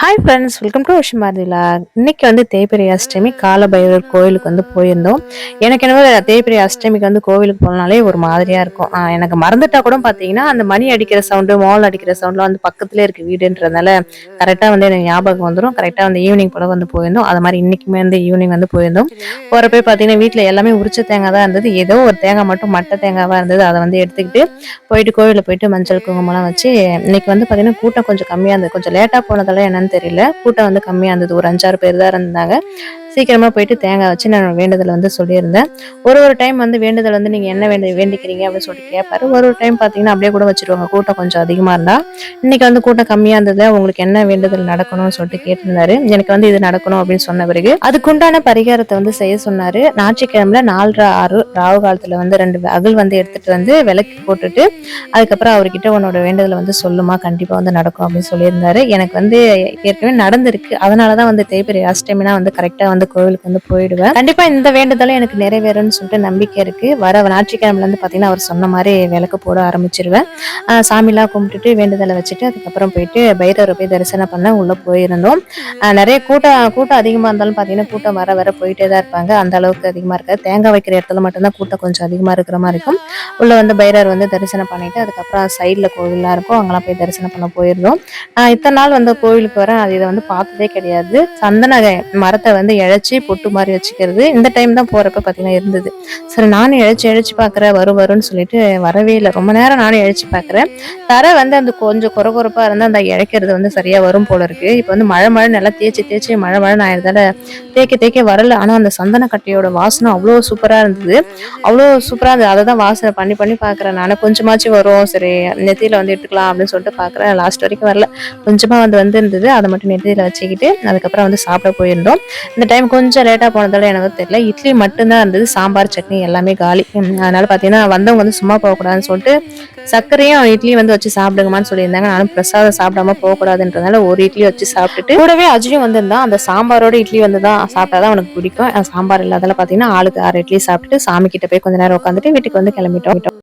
Hi friends welcome to விஷயம் மாதிரிலா இன்னைக்கு வந்து தேய்பிரி அஷ்டமி காலபைரவர் கோயிலுக்கு வந்து போயிருந்தோம். எனக்கு என்னவோ தேய்பிரி அஷ்டமிக்கு வந்து கோவிலுக்கு போனாலே ஒரு மாதிரியாக இருக்கும். எனக்கு மறந்துட்டா கூட பார்த்தீங்கன்னா அந்த மணி அடிக்கிற சவுண்டு மால் அடிக்கிற சவுண்ட்லாம் வந்து பக்கத்துலேயே இருக்குது வீடுன்றதுனால கரெக்டாக வந்து எனக்கு ஞாபகம் வந்துடும் கரெக்டாக வந்து ஈவினிங் போல வந்து போயிருந்தோம். அது மாதிரி இன்னைக்குமே வந்து ஈவினிங் வந்து போயிருந்தோம். போகிறப்ப பார்த்தீங்கன்னா வீட்டில் எல்லாமே உரிச்ச தேங்காய் தான் இருந்தது. ஏதோ ஒரு தேங்காய் மட்டும் மட்டை தேங்காவாக இருந்தது. அதை வந்து எடுத்துக்கிட்டு போயிட்டு கோவிலில் போயிட்டு மஞ்சள் குங்குமம்லாம் வச்சு இன்னைக்கு வந்து பார்த்தீங்கன்னா கூட்டம் கொஞ்சம் கம்மியாக இருந்தது. கொஞ்சம் லேட்டாக போனதால என்னன்னு தெரியல. கூட்டம் வந்து கம்மியாக இருந்தது. ஒரு அஞ்சாறு பேர் தான் இருந்தாங்க. சீக்கிரமாக போயிட்டு தேங்காய் வச்சு நான் வேண்டுதல் வந்து சொல்லியிருந்தேன். ஒரு ஒரு டைம் வந்து வேண்டுதல் வந்து நீங்கள் என்ன வேண்டு வேண்டிக்கிறீங்க அப்படின்னு சொல்லிட்டு கேட்பாரு ஒரு ஒரு டைம் பார்த்தீங்கன்னா அப்படியே கூட வச்சிருவாங்க. கூட்டம் கொஞ்சம் அதிகமாக இருந்தால் இன்னைக்கு வந்து கூட்டம் கம்மியாக இருந்தது உங்களுக்கு என்ன வேண்டுதல் நடக்கணும்னு சொல்லிட்டு கேட்டிருந்தாரு. எனக்கு வந்து இது நடக்கணும் அப்படின்னு சொன்ன பிறகு அதுக்குண்டான பரிகாரத்தை வந்து செய்ய சொன்னார். ஞாயிற்றுக்கிழமையில நாலரை ஆறு ராவு காலத்தில் வந்து ரெண்டு அகல் வந்து எடுத்துகிட்டு வந்து விளக்கு போட்டுட்டு அதுக்கப்புறம் அவர்கிட்ட உன்னோட வேண்டுதலை வந்து சொல்லுமா. கண்டிப்பாக வந்து நடக்கும் அப்படின்னு சொல்லியிருந்தாரு. எனக்கு வந்து ஏற்கனவே நடந்திருக்கு. அதனாலதான் வந்து தேய்பிரி ஆஸ்டமினா வந்து கரெக்டாக வந்து கோவிலுக்கு வந்து போயிடுவேன். கண்டிப்பா இந்த வேண்டுதலும் எனக்கு நிறைவேறும்னு சொல்லிட்டு நம்பிக்கை இருக்கு. வர ஞாயிற்றுக்கிழமைல இருந்து பாத்தீங்கன்னா அவர் சொன்ன மாதிரி விளக்கு போட ஆரம்பிச்சிருவேன். சாமிலாம் கும்பிட்டுட்டு வேண்டுதலை வச்சுட்டு அதுக்கப்புறம் போயிட்டு பைரவரை போய் தரிசனம் பண்ண உள்ள போயிருந்தோம். நிறைய கூட்டம் கூட்டம் அதிகமா இருந்தாலும் பாத்தீங்கன்னா கூட்டம் வர வர போயிட்டே தான் இருப்பாங்க. அந்த அளவுக்கு அதிகமா இருக்காது. தேங்காய் வைக்கிற இடத்துல மட்டும்தான் கூட்டம் கொஞ்சம் அதிகமா இருக்கிற மாதிரி இருக்கும். உள்ள வந்து பைரவர் வந்து தரிசனம் பண்ணிட்டு அதுக்கப்புறம் சைட்ல கோவில்லாம் இருக்கும். அங்கெல்லாம் போய் தரிசனம் பண்ண போயிருந்தோம். இத்தனை நாள் வந்து கோவிலுக்கு வரேன். அது இதை வந்து பார்த்ததே கிடையாது. சந்தன மரத்தை வந்து இழைச்சி பொட்டு மாதிரி வச்சுக்கிறது. இந்த டைம் தான் போறப்ப பார்த்தீங்கன்னா இருந்தது. சரி நானும் இழைச்சி இழைச்சி பார்க்குறேன் வரும் வரும்னு சொல்லிட்டு வரவே இல்லை. ரொம்ப நேரம் நானும் இழைச்சி பார்க்குறேன் தர வந்து அந்த கொஞ்சம் குறை குறைப்பா இருந்தால் அந்த இழைக்கிறது வந்து சரியா வரும் போல இருக்கு. இப்போ வந்து மழை மழை நல்லா தேய்ச்சி தேய்ச்சி மழை மழை நான் இருந்தால தேய்க்க தேய்க்க வரல. ஆனால் அந்த சந்தன கட்டையோட வாசனை அவ்வளோ சூப்பராக இருந்தது. அவ்வளோ சூப்பராக இருந்தது. அதை தான் வாசனை பண்ணி பண்ணி பார்க்குறேன் நான். கொஞ்சமாச்சும் வரும். சரி நெத்தியில் வந்து எடுத்துக்கலாம் அப்படின்னு சொல்லிட்டு பார்க்குறேன் லாஸ்ட் வரைக்கும் வரல. கொஞ்சமாக வந்து வந்து இருந்தது அதை மட்டும் நெத்தியில் வச்சுக்கிட்டு அதுக்கப்புறம் வந்து சாப்பிட போயிருந்தோம். இந்த டைம் கொஞ்சம் லேட்டாக போனதால எனக்கு தெரியல. இட்லி மட்டும்தான் இருந்தது சாம்பார் சட்னி எல்லாமே காலி. அதனால பார்த்தீங்கன்னா வந்தவங்க வந்து சும்மா போகக்கூடாதுன்னு சொல்லிட்டு சர்க்கரையும் இட்லியும் வந்து வச்சு சாப்பிடுங்கம்மான்னு சொல்லியிருந்தாங்க. நானும் பிரசாதம் சாப்பிடாம போகக்கூடாதுன்றதுனால ஒரு இட்லி வச்சு சாப்பிட்டுட்டு கூடவே அஜியும் வந்திருந்தான். அந்த சாம்பாரோட இட்லி வந்து தான் சாப்பிட்டா தான் அவனுக்கு பிடிக்கும். சாம்பார் இல்லாதால பார்த்தீங்கன்னா ஆளுக்கு ஆறு இட்லி சாப்பிட்டுட்டு சாமி கிட்ட போய் கொஞ்ச நேரம் உட்காந்துட்டு வீட்டுக்கு வந்து கிளம்பிட்டோம்.